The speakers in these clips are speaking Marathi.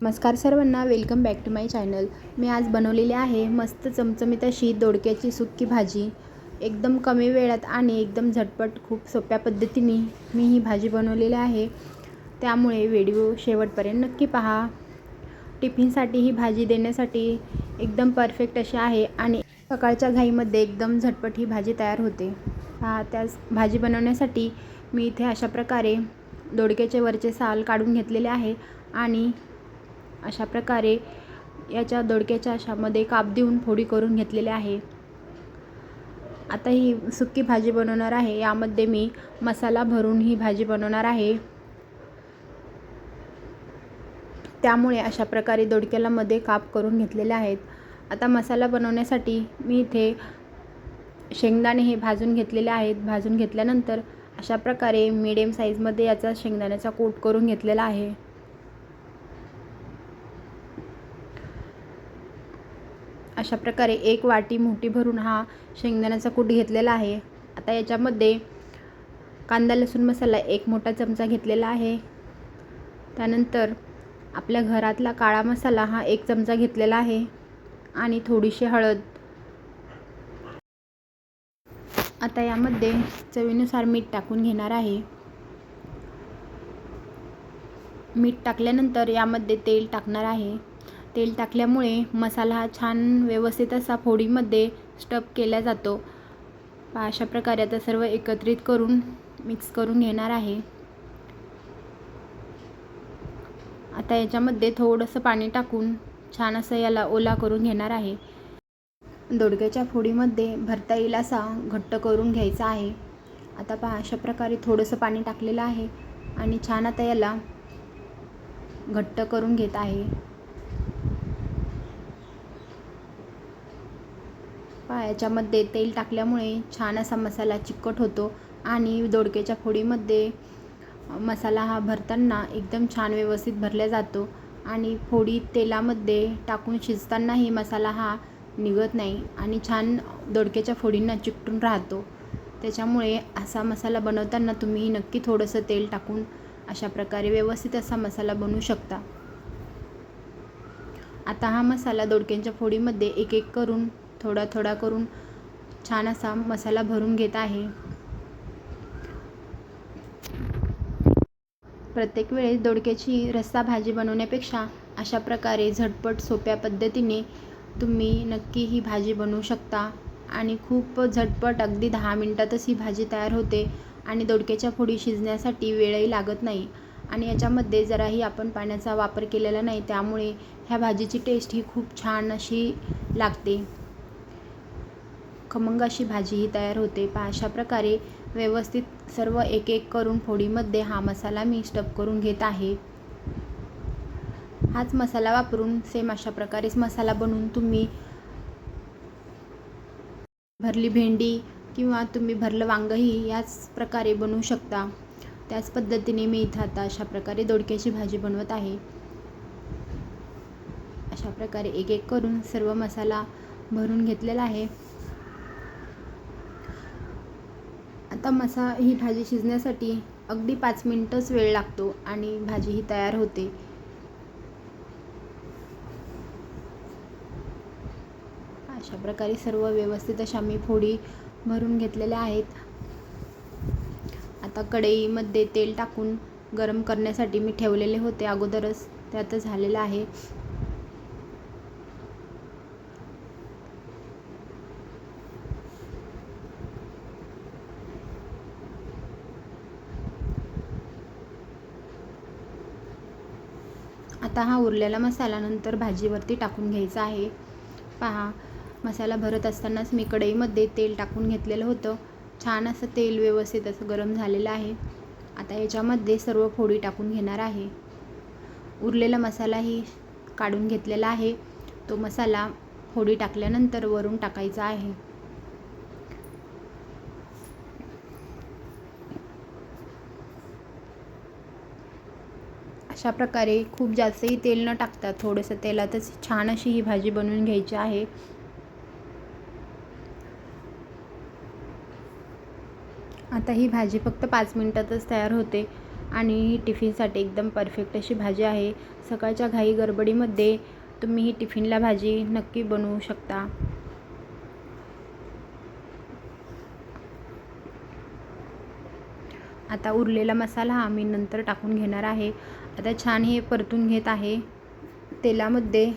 नमस्कार सर्वांना welcome back to my channel मी आज बनवलेली आहे मस्त चमचमीत अशी दोडक्याची सुक्की भाजी. एकदम कमी वेळात आणि एकदम झटपट खूप सोप्या पद्धतीने मी ही भाजी बनवलेली आहे. त्यामुळे व्हिडिओ शेवटपर्यंत नक्की पहा. टिफिनसाठी ही भाजी देण्यासाठी एकदम परफेक्ट अशी आहे आणि सकाळच्या घाईमध्ये एकदम झटपट ही भाजी तयार होते. हा त्याच भाजी बनवण्यासाठी मी इथे अशा प्रकारे दोडक्याचे वरचे साल काढून घेतलेले आहे आणि अशा प्रकारे याच्या दोडक्याच्या अशामध्ये काप देऊन फोडी करून घेतलेले आहे. आता ही सुक्की भाजी बनवणार आहे. यामध्ये मी मसाला भरून ही भाजी बनवणार आहे. त्यामुळे अशा प्रकारे दोडक्याला मध्ये काप करून घेतलेले आहेत. आता मसाला बनवण्यासाठी मी इथे शेंगदाणे हे भाजून घेतलेले आहेत. भाजून घेतल्यानंतर अशा प्रकारे मिडियम साईजमध्ये याचा शेंगदाण्याचा कोट करून घेतलेला आहे. अशा प्रकारे एक वाटी मोठी भरून हा शेंगदाण्याचा कूट घेतलेला आहे. आता याच्यामध्ये कांदा लसूण मसाला एक मोठा चमचा घेतलेला आहे. त्यानंतर आपल्या घरातला काळा मसाला हा एक चमचा घेतलेला आहे आणि थोडीशी हळद. आता यामध्ये चवीनुसार मीठ टाकून घेणार आहे. मीठ टाकल्यानंतर यामध्ये तेल टाकणार आहे. तेल टाकल्यामुळे मसाला हा छान व्यवस्थित असा फोडीमध्ये स्टप केला जातो. अशा प्रकारे आता सर्व एकत्रित करून मिक्स करून घेणार आहे. आता याच्यामध्ये थोडंसं पाणी टाकून छान असं याला ओला करून घेणार आहे. दोडक्याच्या फोडीमध्ये भरता येईल असा घट्ट करून घ्यायचा आहे. आता पहा अशा प्रकारे थोडंसं पाणी टाकलेलं आहे आणि छान आता याला घट्ट करून घेत आहे. पायाच्यामध्ये तेल टाकल्यामुळे छान असा मसाला चिकट होतो आणि दोडक्याच्या फोडीमध्ये मसाला हा भरताना एकदम छान व्यवस्थित भरला जातो आणि फोडी तेलामध्ये टाकून शिजतानाही मसाला हा निघत नाही आणि छान दोडक्याच्या फोडींना चिकटून राहतो. त्याच्यामुळे असा मसाला बनवताना तुम्ही नक्की थोडंसं तेल टाकून अशा प्रकारे व्यवस्थित असा मसाला बनवू शकता. आता हा मसाला दोडक्यांच्या फोडीमध्ये एक एक करून थोडा थोडा करून छान असा मसाला भरून घेत आहे. प्रत्येक वेळेस दोडक्याची रस्सा भाजी बनवण्यापेक्षा अशा प्रकारे झटपट सोप्या पद्धतीने तुम्ही नक्की ही भाजी बनवू शकता आणि खूप झटपट अगदी दहा मिनटातच ही भाजी तयार होते आणि दोडक्याच्या फोडी शिजण्यासाठी वेळही लागत नाही. आणि याच्यामध्ये जराही आपण पाण्याचा वापर केलेला नाही त्यामुळे ह्या भाजीची टेस्ट ही खूप छान अशी लागते. खमंग अशी भाजीही तयार होते. पहा अशा प्रकारे व्यवस्थित सर्व एक एक करून फोडीमध्ये हा मसाला मी स्टप करून घेत आहे. हाच मसाला वापरून सेम अशा प्रकारेच मसाला बनवून तुम्ही भरली भेंडी किंवा तुम्ही भरलं वांगंही याच प्रकारे बनवू शकता. त्याच पद्धतीने मी इथं आता अशा प्रकारे दोडक्याची भाजी बनवत आहे. अशा प्रकारे एक एक करून सर्व मसाला भरून घेतलेला आहे. आता मसा ही भाजी शिजण्यासाठी अगदी पाच मिनटंच वेळ लागतो आणि भाजी ही तयार होते. अशा प्रकारे सर्व व्यवस्थित अशा मी फोडी भरून घेतलेल्या आहेत. आता कढईमध्ये तेल टाकून गरम करण्यासाठी मी ठेवलेले होते अगोदरच. ते आता झालेलं आहे. आता हा उरलेला मसाला नंतर भाजीवरती टाकून घ्यायचा आहे. पहा मसाला भरत असतानाच मी कढईमध्ये तेल टाकून घेतलेलं होतं. छान असं तेल व्यवस्थित असं गरम झालेलं आहे. आता याच्यामध्ये सर्व फोडी टाकून घेणार आहे. उरलेला मसालाही काढून घेतलेला आहे. तो मसाला फोडी टाकल्यानंतर वरून टाकायचा आहे. अशा प्रकारे खूप जास्तही तेल न टाकता थोडंसं तेलातच छान अशी ही भाजी बनवून घ्यायची आहे. आता ही भाजी फक्त पाच मिनटातच तयार होते आणि ही टिफिनसाठी एकदम परफेक्ट अशी भाजी आहे. सकाळच्या घाई गडबडीमध्ये तुम्ही ही टिफिनला भाजी नक्की बनवू शकता. आता उरलेला मसाला हा मी नंतर टाकून घेणार आहे. आता छान हे परतून घेत आहे. तेलामध्ये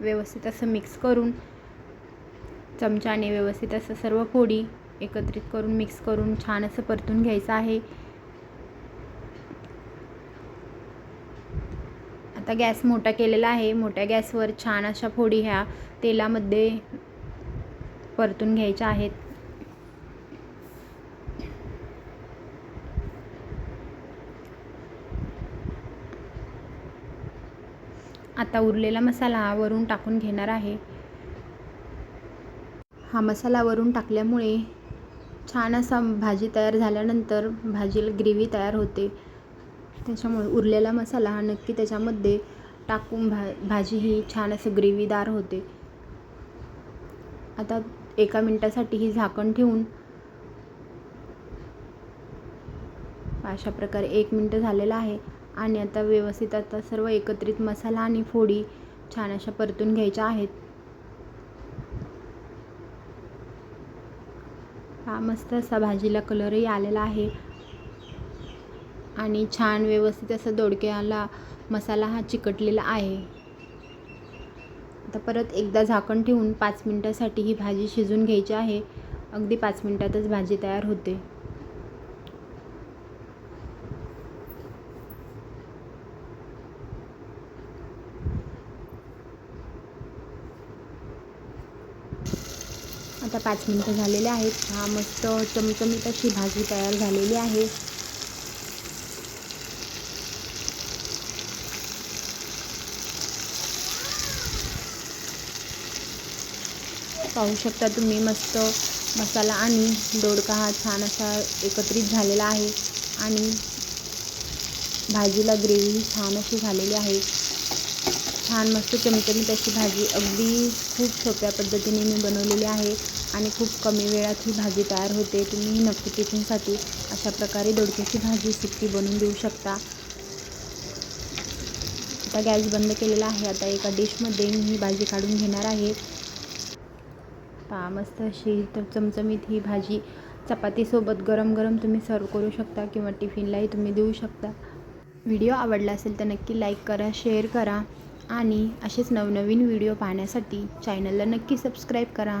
व्यवस्थित असं मिक्स करून चमच्याने व्यवस्थित असं सर्व फोडी एकत्रित करून मिक्स करून छान असं परतून घ्यायचं आहे. आता गॅस मोठा केलेला आहे. मोठ्या गॅसवर छान अशा फोडी ह्या तेलामध्ये परतून घ्यायच्या आहेत. आता उरलेला मसाला वरून टाकून घेणार आहे. हा मसाला वरून टाकल्यामुळे छान असा भाजी तयार झाल्यानंतर भाजीला ग्रेव्ही तयार होते. त्याच्यामुळे उरलेला मसाला हा नक्की त्याच्यामध्ये टाकून भा भाजी ही छान असं ग्रेव्हीदार होते. आता एका मिनटासाठी ही झाकण ठेवून अशा प्रकारे एक मिनटं झालेलं आहे. आणि आता व्यवस्थित आता सर्व एकत्रित मसाला आणि फोडी छान अशा परतून घ्यायच्या आहेत. हा मस्त असा भाजीला कलरही आलेला आहे. आणि छान व्यवस्थित असं दोडक्याला मसाला हा चिकटलेला आहे. आता परत एकदा झाकण ठेवून पाच मिनटासाठी ही भाजी शिजून घ्यायची आहे. अगदी पाच मिनटातच भाजी तयार होते आता पाच मिनटं झालेले आहेत. हा मस्त चमचमीत अशी भाजी तयार झालेली आहे. पाहू शकता तुम्ही मस्त मसाला आणि दोडका हा छान असा एकत्रित झालेला आहे. आणि भाजीला ग्रेव्ही छान अशी झालेली आहे. छान मस्त चमचमीत अशी भाजी अगदी खूप सोप्या पद्धतीने मी बनवलेली आहे. आणि खूप कमी वेळात ही भाजी तयार होते. तुम्ही नक्की टिफिनसाठी अशा प्रकारे दोडक्याची भाजी सुक्की बनवून देऊ शकता. आता गॅस बंद केलेला आहे. आता एका डिशमध्ये मी ही भाजी काढून घेणार आहे. पहा मस्त अशी तर चमचमीत ही भाजी. चपातीसोबत गरम गरम तुम्ही सर्व करू शकता किंवा टिफिनलाही तुम्ही देऊ शकता. व्हिडिओ आवडला असेल तर नक्की लाईक करा शेअर करा आणि असेच नवनवीन व्हिडिओ पाहण्यासाठी चॅनलला नक्की सबस्क्राईब करा.